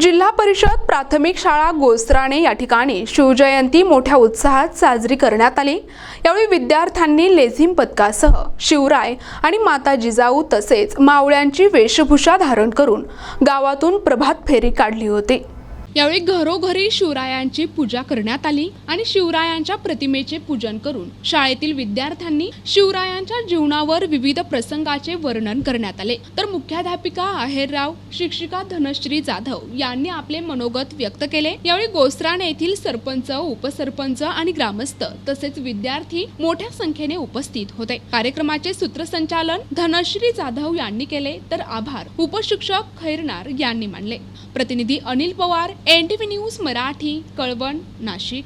जिल्हा परिषद प्राथमिक शाळा गोसराणे या ठिकाणी शिवजयंती मोठ्या उत्साहात साजरी करण्यात आली. यावेळी विद्यार्थ्यांनी लेझिम पथकासह शिवराय आणि माता जिजाऊ तसेच मावळ्यांची वेशभूषा धारण करून गावातून प्रभात फेरी काढली होती. यावेळी घरोघरी शिवरायांची पूजा करण्यात आली आणि शिवरायांच्या प्रतिमेचे पूजन करून शाळेतील विद्यार्थ्यांनी शिवरायांच्या जीवनावर विविध प्रसंगाचे वर्णन करण्यात आले. तर मुख्याध्यापिका आहेरराव शिक्षिका धनश्री जाधव यांनी आपले मनोगत व्यक्त केले. यावेळी गोसराणे येथील सरपंच उपसरपंच आणि ग्रामस्थ तसेच विद्यार्थी मोठ्या संख्येने उपस्थित होते. कार्यक्रमाचे सूत्रसंचालन धनश्री जाधव यांनी केले. तर आभार उपशिक्षक खैरनार यांनी मानले. प्रतिनिधी Anil Pawar N T V news Marathi Kalwan Nashik.